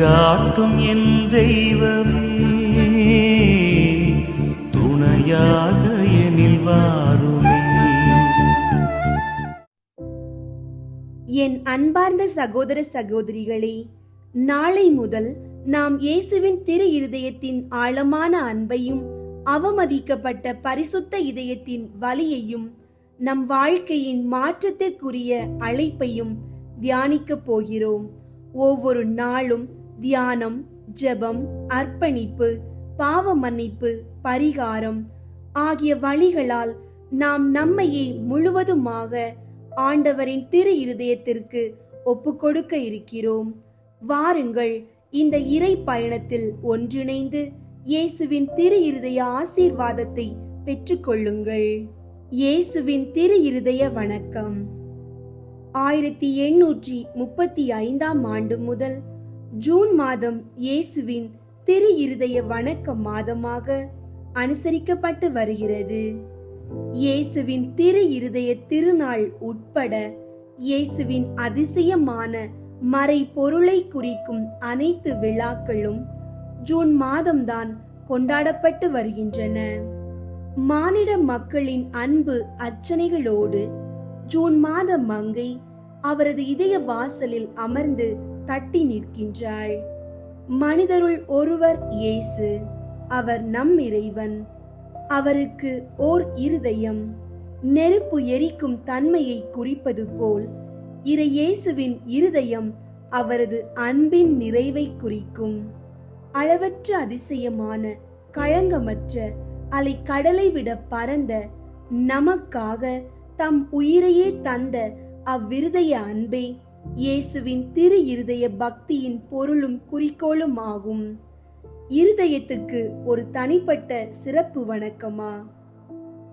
வழிகாட்டும் என் தெய்வமே. துணையாக எனில் வாருமே. என் அன்பார்ந்த சகோதர சகோதரிகளே நாளை முதல் நாம் இயேசுவின் திரு இருதயத்தின் ஆழமான அன்பையும் அவமதிக்கப்பட்ட பரிசுத்த இதயத்தின் வலியையும் நம் வாழ்க்கையின் மாற்றத்திற்குரிய அழைப்பையும் தியானிக்கப் போகிறோம். ஒவ்வொரு நாளும் தியானம் ஜெபம் அர்ப்பணிப்பு பாவ மன்னிப்பு பரிகாரம் ஆகிய வழிகளால் நாம் நம்மையே முழுவதுமாக ஆண்டவரின் திரு இருதயத்திற்கு ஒப்புக்கொடுக்க இருக்கிறோம். வாருங்கள் இந்த இறை பயணத்தில் ஒன்றிணைந்து இயேசுவின் திரு இருதய ஆசீர்வாதத்தை பெற்றுக்கொள்ளுங்கள். இயேசுவின் திரு இருதய வணக்கம். ஆயிரத்தி எண்ணூற்றி முப்பத்தி ஐந்தாம் ஆண்டு முதல் ஜூன் மாதம் இயேசுவின் திரு இருதய வணக்க மாதமாக அனுசரிக்கப்பட்டு வருகிறது. இயேசுவின் திரு இருதய திருநாள் உட்பட இயேசுவின் அதிசயமான மறை பொருளை குறிக்கும் அனைத்து விழாக்களும் ஜூன் மாதம்தான் கொண்டாடப்பட்டு வருகின்றன. மானிட மக்களின் அன்பு அர்ச்சனைகளோடு ஜூன் மாத மங்கை அவரது இதய வாசலில் அமர்ந்து தட்டி நிற்கின்றாள். மனிதருள் ஒருவர் இயேசு அவர் நம் இறைவன். அவருக்கு ஓர் இருதயம் நெருப்பு எரிக்கும் தன்மையை குறிப்பது போல் இறை இயேசுவின் இருதயம் அவரது அன்பின் நிறைவை குறிக்கும். அளவற்ற அதிசயமான களங்கமற்ற அலை கடலை விட பரந்த நமக்காக தம் உயிரையே தந்த அவ்விருதய அன்பே இயேசுவின் திரு இருதய பக்தியின் பொருளும் குறிக்கோளும் ஆகும் இருதயத்துக்கு ஒரு தனிப்பட்ட சிறப்பு வணக்கமா?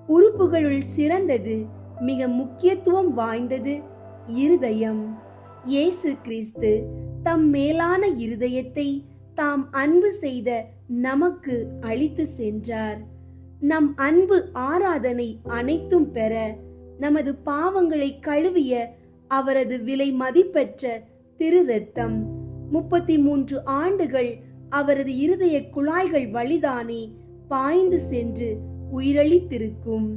உறுப்புகளுள் சிறந்தது மிக முக்கியத்துவம் வாய்ந்தது இருதயம். இயேசு கிறிஸ்து தம் மேலான இருதயத்தை தாம் அன்பு செய்த நமக்கு அளித்து சென்றார். நம் அன்பு ஆராதனை அனைத்தும் பெற நமது பாவங்களை கழுவிய அவரது விலை மதிப்பெற்ற திரு ரத்தம் முப்பத்தி மூன்று ஆண்டுகள் அவரது இருதய குழாய்கள் வழிதானே பாய்ந்து சென்று உயிரளித்திருக்கும்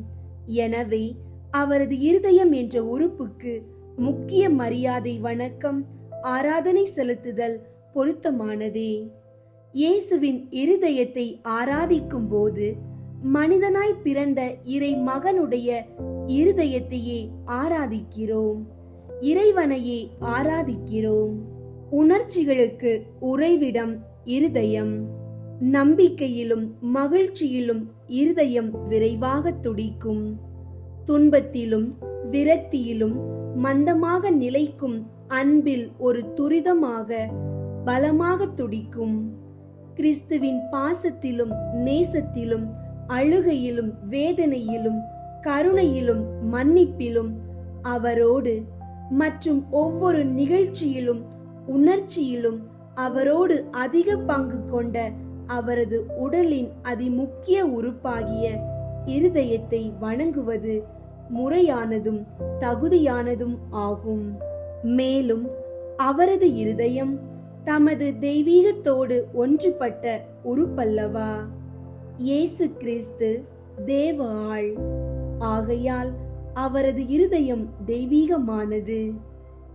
எனவே அவரது இருதயம் என்ற உறுப்புக்கு முக்கிய மரியாதை வணக்கம் ஆராதனை செலுத்துதல் பொருத்தமானதே. இயேசுவின் இருதயத்தை ஆராதிக்கும் போது மனிதனாய் பிறந்த இறை மகனுடைய இருதயத்தையே ஆராதிக்கிறோம். இறைவனையே ஆராதிக்கிறோம். உணர்ச்சிகளுக்கு உறைவிடம் இருதயம். நம்பிக்கையிலும் மகிழ்ச்சியிலும் இருதயம் விரைவாக துடிக்கும். துன்பத்திலும் விரக்தியிலும் மந்தமாக நிலைக்கும் அன்பில் ஒரு துரிதமாக பலமாக துடிக்கும். கிறிஸ்துவின் பாசத்திலும் நேசத்திலும் அழுகையிலும் வேதனையிலும் கருணையிலும் மன்னிப்பிலும் அவரோடு மற்றும் ஒவ்வொரு நிகழ்ச்சியிலும் உணர்ச்சியிலும் அவரோடு அதிக பங்கு கொண்ட அவரது உடலின் அதிமுக்கிய உறுப்பாகிய இருதயத்தை வணங்குவது முறையானதும் தகுதியானதும் ஆகும். மேலும் அவரது இருதயம் தமது தெய்வீகத்தோடு ஒன்றுபட்ட உறுப்பல்லவா? இயேசு கிறிஸ்து தேவ ஆள். ஆகையால் அவரது இருதயம் தெய்வீகமானது.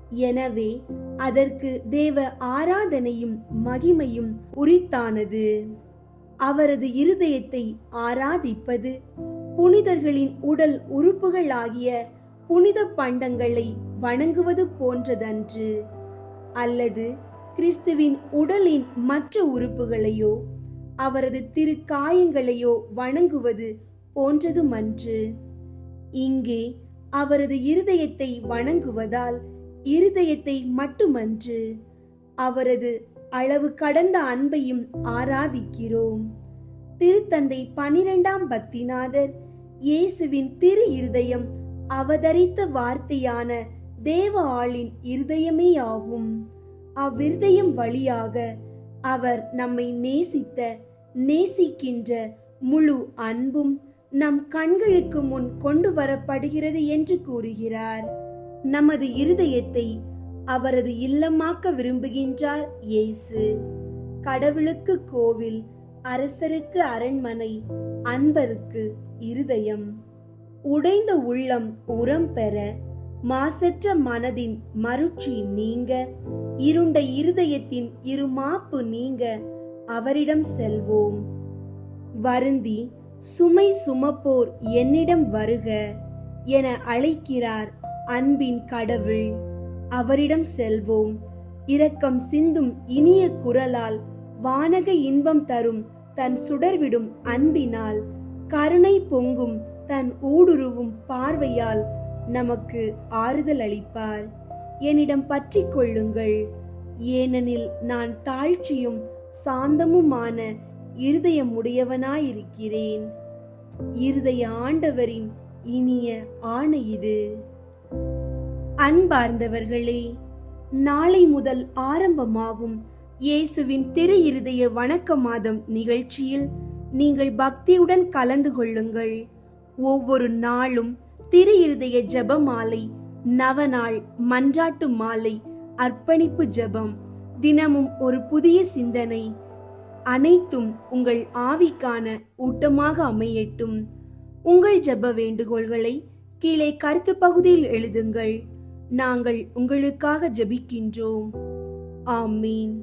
எனவே அதற்கு தேவ ஆராதனையும் மகிமையும் உரித்தானது. அவரது இருதயத்தை ஆராதிப்பது புனிதர்களின் உடல் உறுப்புகளாகிய புனித பண்டங்களை வணங்குவது போன்றதன்று அல்லது கிறிஸ்துவின் உடலின் மற்ற உறுப்புகளையோ அவரது திரு காயங்களையோ வணங்குவது போன்றதுமன்று. இங்கே அவரது இருதயத்தை வணங்குவதால் இருதயத்தை மட்டுமன்று அவரது அளவு கடந்த அன்பையும் ஆராதிக்கிறோம். திருத்தந்தை பனிரெண்டாம் பக்திநாதர் இயேசுவின் திரு இருதயம் அவதரித்த வார்த்தையான தேவ ஆளின் இருதயமே ஆகும் அவ்விருதயம் வழியாக அவர் நம்மை நேசித்த நேசிக்கின்ற முழு அன்பும் நம் கண்களுக்கு முன் கொண்டு வரப்படுகிறது என்று கூறுகிறார். நமது இருதயத்தை அவரது இல்லமாக்க விரும்புகின்றார் இயேசு. கடவுளுக்கு கோவில் அரசருக்கு அரண்மனை அன்பருக்கு இருதயம். உடைந்த உள்ளம் உரம் பெற மாசற்ற மனதின் மருட்சி நீங்க இருண்ட இருதயத்தின் இருமாப்பு நீங்க அவரிடம் செல்வோம். வருந்தி சுமை சுமப்போர் என்னிடம் வருக என அழைக்கிறார் அன்பின் கடவுள். அவரிடம் செல்வோம். இரக்கம் சிந்தும் இனிய குரலால் வானக இன்பம் தரும் தன் சுடர்விடும் அன்பினால். கருணை பொங்கும் தன் ஊடுருவும் பார்வையால் நமக்கு ஆறுதல் அளிப்பார். என்னிடம் பற்றி கொள்ளுங்கள். ஏனெனில் நான் தாழ்ச்சியும் சாந்தமுமான இருதயமுடையவனாயிருக்கிறேன். இருதய ஆண்டவரின் இனிய ஆணை இது. அன்பார்ந்தவர்களே நாளை முதல் ஆரம்பமாகும் இயேசுவின் திரு இருதய வணக்க மாதம் நிகழ்ச்சியில் நீங்கள் பக்தியுடன் கலந்து கொள்ளுங்கள். ஒவ்வொரு நாளும் திரு இருதய ஜெப மாலை நவநாள் மன்றாட்டு மாலை அர்ப்பணிப்பு ஜெபம் தினமும் ஒரு புதிய சிந்தனை அனைத்தும் உங்கள் ஆவிக்கான ஊட்டமாக அமையட்டும். உங்கள் ஜெப வேண்டுகோள்களை கீழே கருத்து பகுதியில் எழுதுங்கள். நாங்கள் உங்களுக்காக ஜெபிக்கின்றோம். ஆமீன்.